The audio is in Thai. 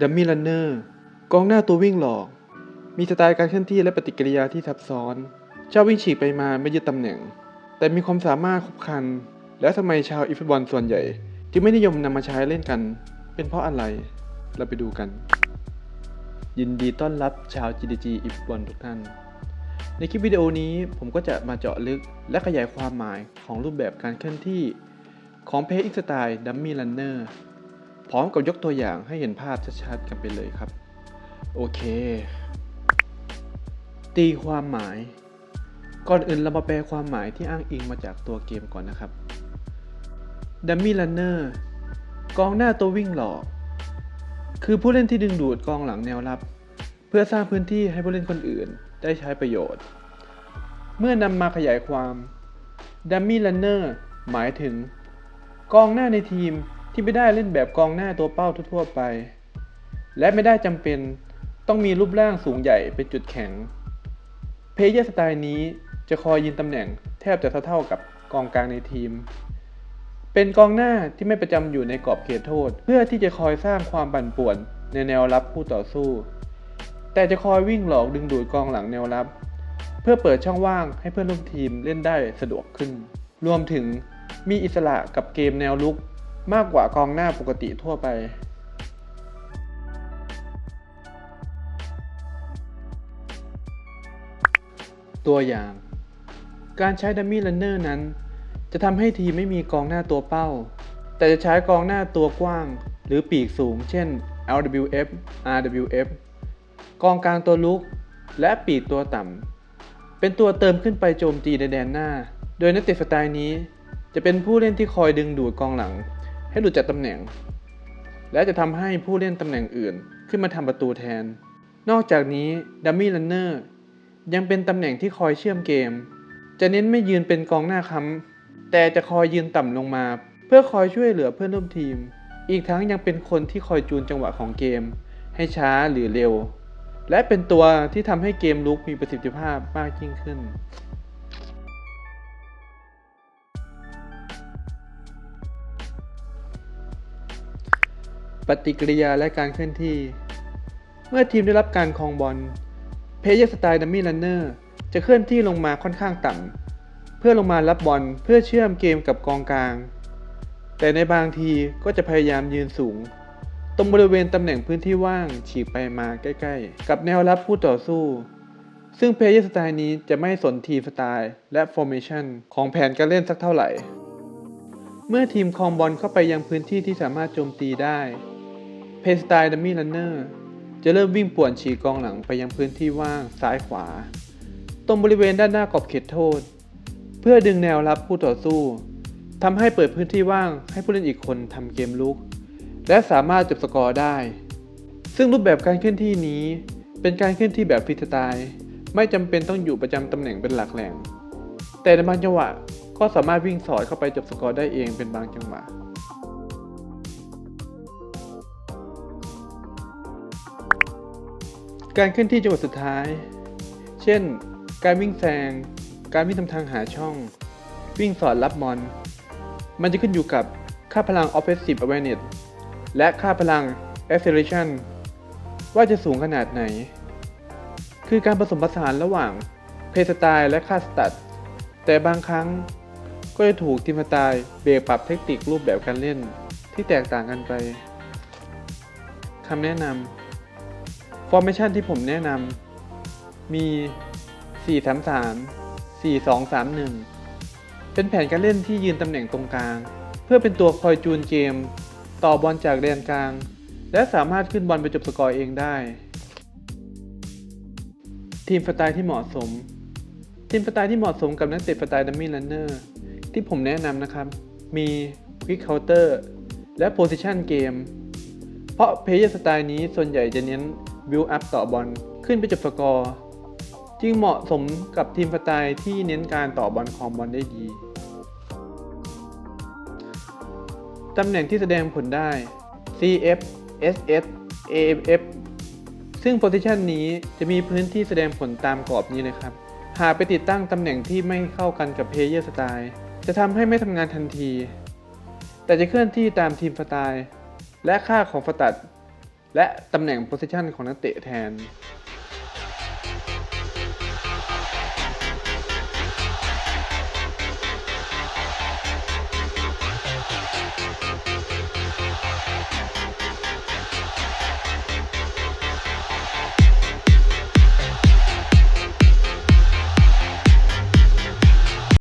ดัมมี่รันเนอร์กองหน้าตัววิ่งหลอก มีสไตล์การเคลื่อนที่และปฏิกิริยาที่ซับซ้อนชอบวิ่งฉีกไปมาไม่ยึดตำแหน่ง แต่มีความสามารถครบครัน แล้วทำไมชาวอีฟุตบอลส่วนใหญ่จึงไม่นิยมนำมาใช้เล่นกัน เป็นเพราะอะไร เราไปดูกัน ยินดีต้อนรับชาว GDG อีฟุตบอลทุกท่าน ในคลิปวิดีโอนี้ผมก็จะมาเจาะลึกและขยายความหมายของรูปแบบการเคลื่อนที่ของเพ x สไตล์ดัมมี่รันเนอร์ พร้อมกับยกตัวอย่างให้เห็นภาพชัดๆกันไปเลยครับ โอเค ตีความหมาย ก่อนอื่นเรามาแปลความหมายที่อ้างอิงมาจากตัวเกมก่อนนะครับดัมมี่รันเนอร์กองหน้าตัววิ่งหลอก คือผู้เล่นที่ดึงดูดกองหลังแนวรับ เพื่อสร้างพื้นที่ให้ผู้เล่นคนอื่นได้ใช้ประโยชน์ เมื่อนำมาขยายความดัมมี่รันเนอร์หมายถึง กองหน้าในทีม ที่ไม่ได้เล่นแบบกองหน้าตัวเป้าทั่วๆไป และไม่ได้จำเป็นต้องมีรูปร่างสูงใหญ่เป็นจุดแข็ง เพย์เยอร์สไตล์นี้จะคอยยืนตำแหน่งแทบจะเท่าๆกับกองกลางในทีม เป็นกองหน้าที่ไม่ประจำอยู่ในกรอบเขตโทษ เพื่อที่จะคอยสร้างความปั่นป่วนในแนวรับผู้ต่อสู้ แต่จะคอยวิ่งหลอกดึงดูดกองหลังแนวรับ เพื่อเปิดช่องว่างให้เพื่อนร่วมทีมเล่นได้สะดวกขึ้น รวมถึงมีอิสระกับเกมแนวลุก มากกว่ากองหน้าปกติทั่วไปตัวอย่าง การใช้ดัมมี่รันเนอร์นั้น จะทำให้ทีมไม่มีกองหน้าตัวเป้า แต่จะใช้กองหน้าตัวกว้าง หรือปีกสูง เช่น LWF RWF กองกลางตัวลุก และปีกตัวต่ำ เป็นตัวเติมขึ้นไปโจมตีในแดนหน้า โดยนักเตะสไตล์นี้ จะเป็นผู้เล่นที่คอยดึงดูดกองหลัง ให้หลุดจากตำแหน่ง และจะทำให้ผู้เล่นตำแหน่งอื่นขึ้นมาทำประตูแทน นอกจากนี้ดัมมี่รันเนอร์ยังเป็นตำแหน่งที่คอยเชื่อมเกม จะเน้นไม่ยืนเป็นกองหน้าค้ำแต่จะคอยยืนต่ำลงมา เพื่อคอยช่วยเหลือเพื่อนร่วมทีม อีกทั้งยังเป็นคนที่คอยจูนจังหวะของเกม ให้ช้าหรือเร็ว และเป็นตัวที่ทำให้เกมลุกมีประสิทธิภาพมากยิ่งขึ้น ปฏิกิริยาและการเคลื่อนที่ เมื่อทีมได้รับการคองบอลเพย์เยอร์สไตล์ดัมมี่รันเนอร์จะเคลื่อนที่ลงมาค่อนข้างต่ำเพื่อลงมารับบอลเพื่อเชื่อมเกมกับกองกลาง แต่ในบางทีก็จะพยายามยืนสูง ตรงบริเวณตำแหน่งพื้นที่ว่างฉีกไปมาใกล้ ๆ กับแนวรับผู้ต่อสู้ ซึ่งเพย์เยอร์สไตล์นี้จะไม่สนทีสไตล์และฟอร์เมชันของแผนการเล่นสักเท่าไหร่ เมื่อทีมคองบอลเข้าไปยังพื้นที่ที่สามารถโจมตีได้ เพสไตล์ดัมมี่รันเนอร์จะเริ่มวิ่งป่วนฉีกกองหลังไปยังพื้นที่ว่างซ้ายขวา ตรงบริเวณด้านหน้ากรอบเขตโทษ เพื่อดึงแนวรับผู้ต่อสู้ทำให้เปิดพื้นที่ว่างให้ผู้เล่นอีกคนทำเกมลุก และสามารถจบสกอร์ได้ ซึ่งรูปแบบการเคลื่อนที่นี้ เป็นการเคลื่อนที่แบบฟรีสไตล์ไม่จำเป็นต้องอยู่ประจำตำแหน่งเป็นหลักแหล่ง แต่ในบางจังหวะก็สามารถวิ่งสอดเข้าไปจบสกอร์ได้เองเป็นบางจังหวะ การเคลื่อนที่จังหวะสุดท้าย เช่น การวิ่งแซง การวิ่งทำทางหาช่อง วิ่งสอดรับบอลมันจะขึ้นอยู่กับค่าพลัง offensive awareness และค่าพลัง acceleration ว่าจะสูงขนาดไหน คือการผสมผสานระหว่างเพสไตล์และค่าสตัด แต่บางครั้งก็จะถูกทีมสไตล์เบรกปรับเทคนิครูปแบบการเล่นที่แตกต่างกันไปคำแนะนำ ฟอร์เมชันที่ผมแนะนำมี 4-3-3 4-2-3-1 เป็นแผนการเล่นที่ยืนตำแหน่งตรงกลาง เพื่อเป็นตัวคอยจูนเกม ต่อบอลจากแดนกลาง และสามารถขึ้นบอลไปจบสกอร์เองได้ ทีมสไตล์ที่เหมาะสม ทีมสไตล์ที่เหมาะสมกับนักเตะสไตล์ดัมมี่ r ันเนอร์ที่ผมแนะนำนะครับ มี Quick Counter และ Position Game เพราะเพย์เยอร์สไตล์นี้ส่วนใหญ่จะเน้น build up ต่อบอลขึ้นไปจบสกอร์ จึงเหมาะสมกับทีมสไตล์ที่เน้นการต่อบอลครองบอลได้ดี ตำแหน่งที่แสดงผลได้ CF SS AMF ซึ่ง position นี้จะมีพื้นที่แสดงผลตามกรอบนี้เลยครับ หากไปติดตั้งตำแหน่งที่ไม่เข้ากันกับ player style จะทำให้ไม่ทำงานทันที แต่จะเคลื่อนที่ตามทีมสไตล์ และค่าของสตัด และตำแหน่งโพสิชันของนักเตะแทน